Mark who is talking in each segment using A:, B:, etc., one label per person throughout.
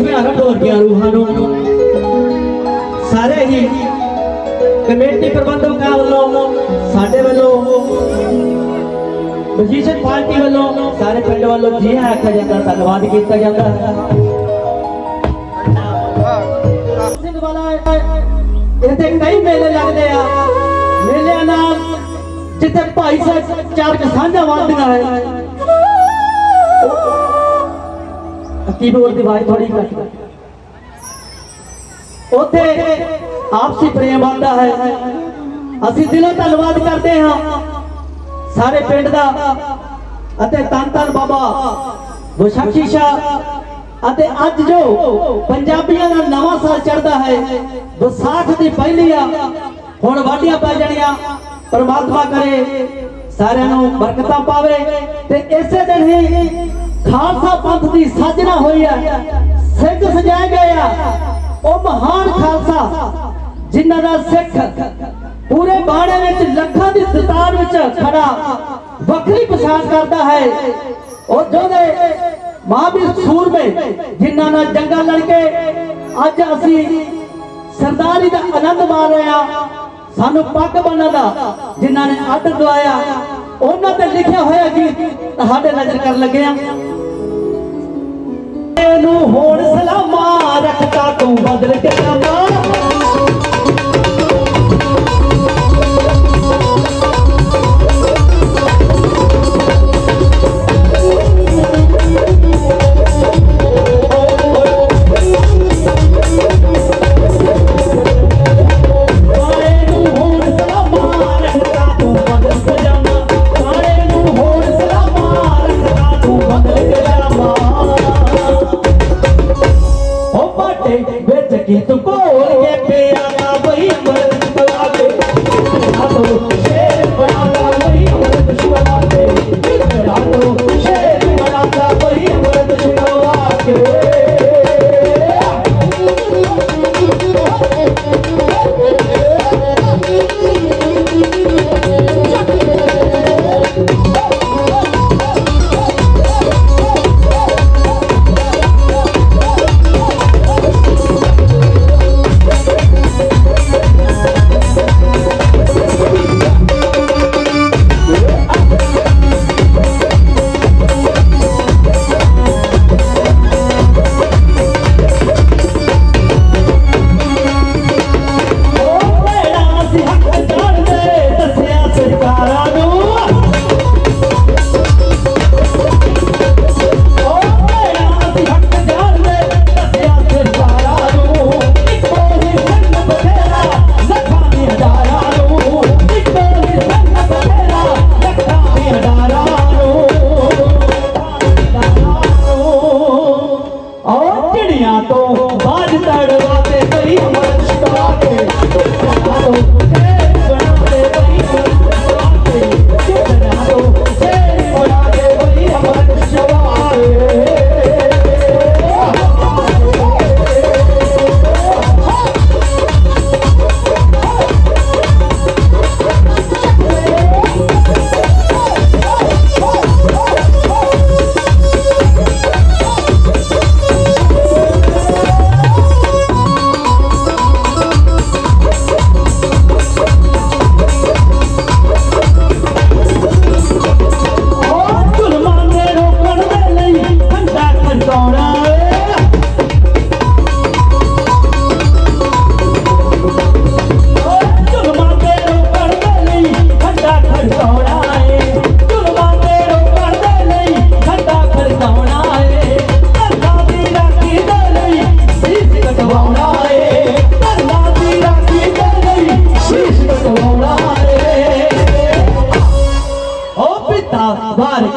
A: ਹਥਿਆਰਾਂ ਢੋਲਕੀਆਂ ਰੂਹਾਂ ਨੂੰ ਸਾਰੇ ਹੀ ਕਮੇਟੀ ਪ੍ਰਬੰਧਕਾਂ ਵੱਲੋਂ ਸਾਡੇ ਵੱਲੋਂ ਬਜੀਸ਼ਨ ਪਾਰਟੀ ਵੱਲੋਂ ਸਾਰੇ ਪਿੰਡ ਵੱਲੋਂ ਜੀ ਹਾਂ ਆਖਿਆ ਜਾਂਦਾ ਧੰਨਵਾਦ ਕੀਤਾ ਜਾਂਦਾ ਇੱਥੇ ਕਈ ਮੇਲੇ ਲੱਗਦੇ ਆ ਮੇਲਿਆਂ ਨਾਲ ਜਿੱਥੇ ਭਾਈ ਸਾਹਿਬ ਚਾਰ ਸਾਂਝਾ ਵੰਡਦੀਆਂ ਨੇ ਕੀਬੋਰਡ ਦੀ ਆਵਾਜ਼ ਥੋੜੀ ਘੱਟ। ਉੱਥੇ ਆਪਸੀ ਪ੍ਰੇਮ ਆਉਂਦਾ ਹੈ। ਅਸੀਂ ਦਿਲੋਂ ਧੰਨਵਾਦ ਕਰਦੇ ਹਾਂ ਸਾਰੇ ਪਿੰਡ ਦਾ ਅਤੇ ਤਨ ਤਨ ਬਾਬਾ ਬਖਸ਼ੀ ਸ਼ਾਹ ਅਤੇ ਅੱਜ ਜੋ ਪੰਜਾਬੀਆਂ ਦਾ ਨਵਾਂ ਸਾਲ ਚੜਦਾ ਹੈ, ਵਿਸਾਖ ਦੀ ਪਹਿਲੀ ਆ, ਹੁਣ ਵਾਢੀਆਂ ਪੈ ਜਾਣੀਆਂ, ਪਰਮਾਤਮਾ ਕਰੇ, ਸਾਰਿਆਂ ਨੂੰ ਬਰਕਤਾਂ ਪਾਵੇ ਤੇ ਇਸੇ ਦਿਨ ਹੀ ਖਾਲਸਾ ਪੰਥ ਦੀ ਸਾਜਣਾ ਹੋਈ ਹੈ ਸਿੱਖ ਸਜਾਏ ਗਏ ਆ। ਉਹ ਮਹਾਨ ਖਾਲਸਾ, ਜਿਨ੍ਹਾਂ ਦਾ ਸਿੱਖ ਪੂਰੇ ਬਾਣੇ ਵਿੱਚ, ਲੱਖਾਂ ਦੀ ਸਤਾਰ ਵਿੱਚ ਖੜਾ, ਵੱਖਰੀ ਪਛਾਣ ਕਰਦਾ ਹੈ। ਉਹ ਜੋਦੇ ਮਹਾਂਵੀਰ ਸੂਰਮੇ, ਜਿਨ੍ਹਾਂ ਨਾਲ ਜੰਗਾਂ ਲੜ ਕੇ ਅੱਜ ਅਸੀਂ ਸਰਦਾਰੀ ਦਾ ਆਨੰਦ ਮਾਣ ਰਹੇ ਆ ਸਾਨੂੰ ਪੱਗ ਬੰਨਣ ਦਾ, ਜਿਨ੍ਹਾਂ ਨੇ ਅੱਡ ਦਵਾਇਆ, ਉਹਨਾਂ ਤੇ ਲਿਖਿਆ ਹੋਇਆ ਗੀਤ ਤੁਹਾਡੇ ਨਜ਼ਰ ਕਰਨ ਲੱਗੇ ਆ ਨੂੰ ਹੋਣ ਸਲਾਮਾ ਰੱਖਤਾ ਤੂੰ ਬਦਲ ਕੇ ਨਾਮਾ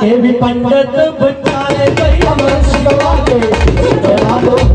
A: के भी पंडित बना ले गई हम शिकवा के। तो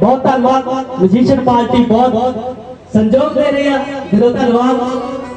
A: बहुत धन्यवाद। म्यूजिशियन पार्टी बहुत ਸੰਜੋਗ ਦੇ ਰਹੀ ਆ। ਦਿਲੋਂ ਧੰਨਵਾਦ